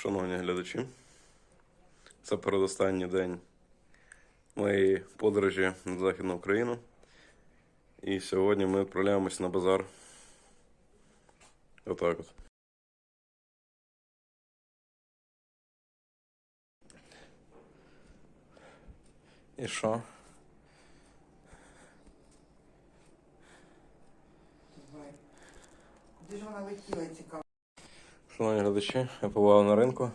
Шановні глядачі, це передостанній день моєї подорожі на Західну Україну. І сьогодні ми відправляємось на базар. Отак от. І що? Куди вона летіла, цікаво? Шановні глядачі, я побував на ринку.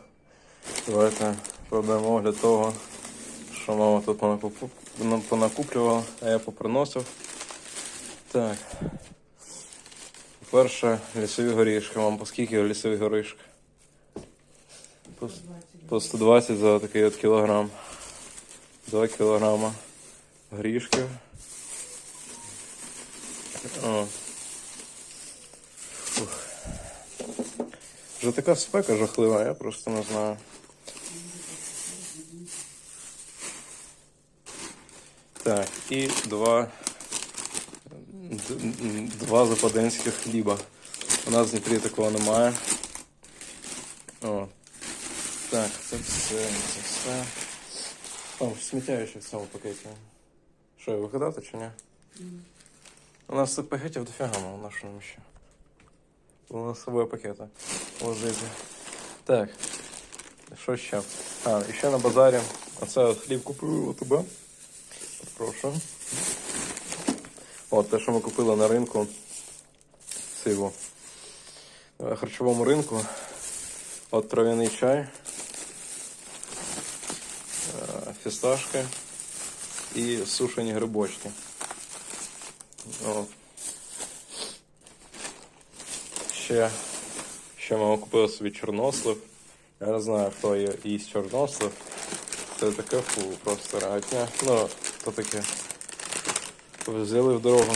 Давайте проведемо огляд того, що мама тут понакуплювала, а я поприносив. Так. По-перше, лісові горішки. Вам по скільки лісові горішки? По, по 120 за такий от кілограм. 2 кілограма горішків. О. Вже така спека жахлива, я просто не знаю. Так, і два, два западенських хліба. У нас в Дніпрі такого немає. О. Так, це все, це все. О, сміття ще в цьому пакеті. Що, викидати чи ні? У нас пакетів дофіга, ну, на що нам ще? У нас собою пакети возити. Так. Що ще? А, і ще на базарі. Оце от хліб купив у тебе. Прошу. От те, що ми купили на ринку. Сиву. На харчовому ринку. От трав'яний чай. е, Фісташки і сушені грибочки. От. Ще, ще мама купила собі чорнослив. Я не знаю, хто є- їсть чорнослив. Це таке фу, просто радня. Ну, то таке. Взяли в дорогу.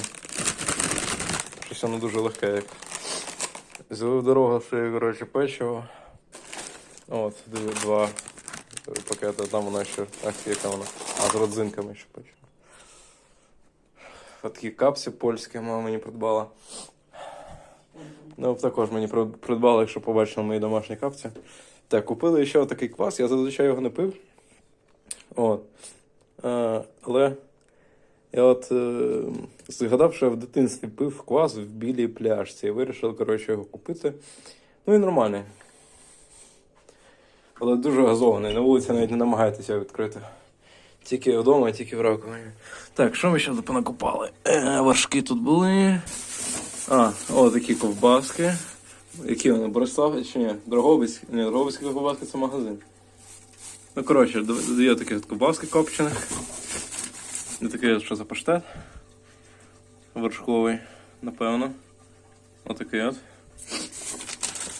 Щось воно дуже легке. Як. Взяли в дорогу ще, коротше, печиво. От, два пакети, там вона ще, ах, яка вона. А з родзинками ще печиво. Такі капси польські мама мені придбала. Ну, також мені при- придбали, якщо побачили мої домашні капці. Так, купили ще такий квас, я зазвичай його не пив. От. Е, але я от е, згадав, що я в дитинстві пив квас в білій пляшці і вирішив, коротше, його купити. Ну і нормальний. Але дуже газований. На вулиці навіть не намагайтеся його відкрити. Тільки вдома, тільки в раковині. Так, що ми ще понакупали? Е, вершки тут були. А, о, такі ковбаски. Які вони? Борислав чи ні? Дрогобицькі? Ні, Дрогобицькі ковбаски це магазин. Ну, коротше, дві такі ковбаски копчених. Такий, от, що за паштет. Вершковий, напевно. Отакий от.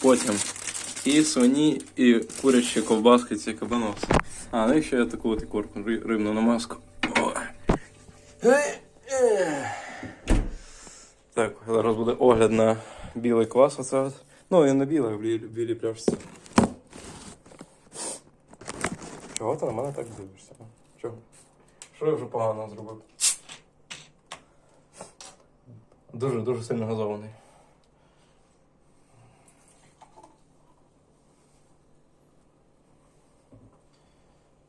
Потім. І свині, і курячі ковбаски, ці кабаноси. А, ну і ще я таку от ікорку, ри- рибну намазку. О. Так, зараз буде огляд на білий квас. Оце. Ну, і на білий, в білій, пляшці. Чого ти на мене так дивишся? Чого? Що я вже погано зробив? Дуже, дуже сильно газований.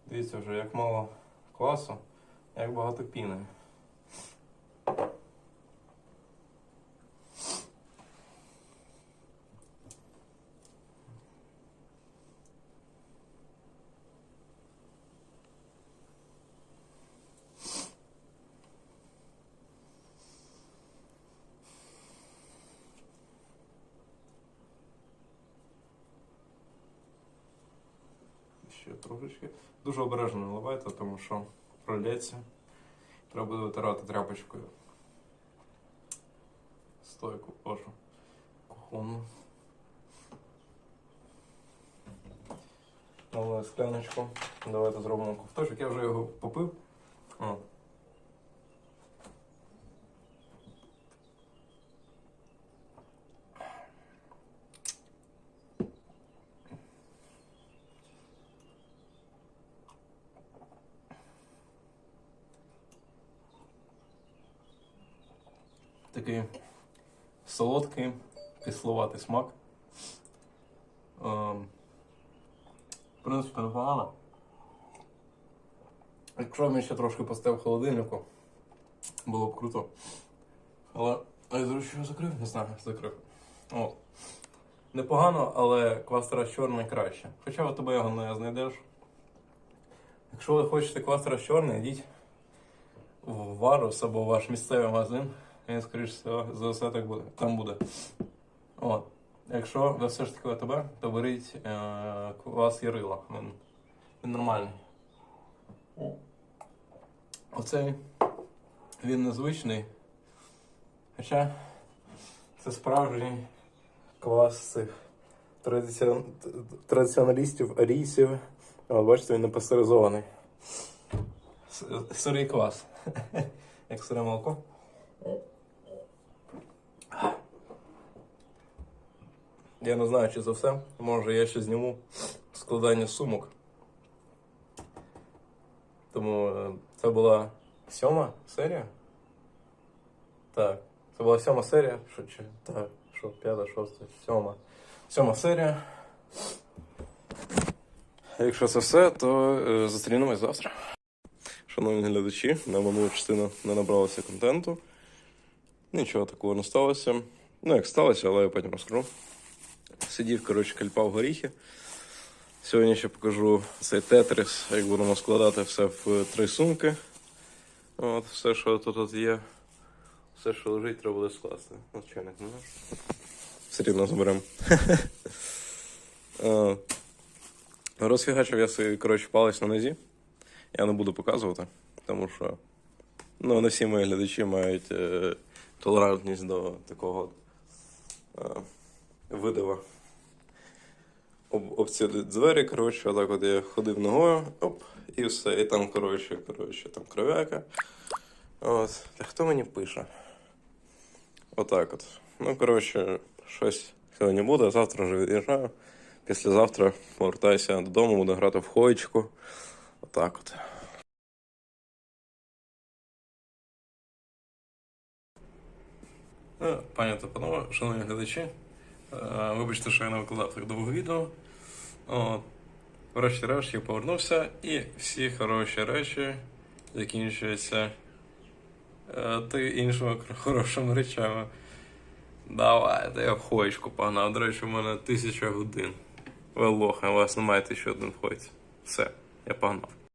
Дивіться вже, як мало квасу, як багато піни. Ще трошечки. Дуже обережно наливайте, тому що пролється. Треба буде витирати тряпочкою. Стойку кожу кухонну. Налили скляночку. Давайте зробимо ковточок. Я вже його попив. О. Такий солодкий, кисловатий смак. Ем, В принципі, непогано. Якщо він ще трошки поставив в холодильнику, було б круто. Але я зручно закрив, не знаю, закрив. От. Непогано, але квастера чорний краще. Хоча у тебе його не знайдеш. Якщо ви хочете квастера чорний, йдіть в Варус або в ваш місцевий магазин. Скоріш за все так буде. Там буде. От. Якщо ви все ж таки АТБ, то беріть е, квас Ярила. Він, він нормальний. Оцей він незвичний. Хоча це справжній квас цих традиціон... традиціоналістів арійців. От, бачите, він не пастеризований. Сирий квас. Як сире молоко. Я не знаю, чи за все. Може, я ще зніму складання сумок. Тому е, це була сьома серія. Так. Це була сьома серія. Що чи? Так, що, п'ята, шоста, сьома. Сьома серія. Якщо це все, то е, зустрінемось завтра. Шановні глядачі, на минулу частину не набралося контенту. Нічого такого не сталося. Ну, як сталося, але я потім розкажу. Сидів, коротше, кальпав горіхи. Сьогодні ще покажу цей тетрис, як будемо складати все в три сумки. От, все, що тут от є, все, що лежить, треба буде скласти. От чайник не наш. Все рівно заберемо. Е, Розфігачив я собі, коротше, палець на нозі. Я не буду показувати, тому що ну, не всі мої глядачі мають е, толерантність до такого е, видива. Об, об двері, коротше, отак от я ходив ногою, оп, і все. І там, коротше, коротше, там кров'яка. От. Та хто мені пише? Отак от. Ну, коротше, щось сьогодні буде, завтра вже від'їжджаю. Післязавтра повертаюся додому, буду грати в хоєчку. Отак от. Е, Пані та панове, шановні глядачі, вибачте, що я не викладав так довго відео. Врешті-решт я повернувся і всі хороші речі закінчуються е, й іншими хорошими речами. Давайте я в хоєчку погнав. До речі, у мене тисяча годин. Ви лохи, у вас немає тисячі один в хоєці. Все, я погнав.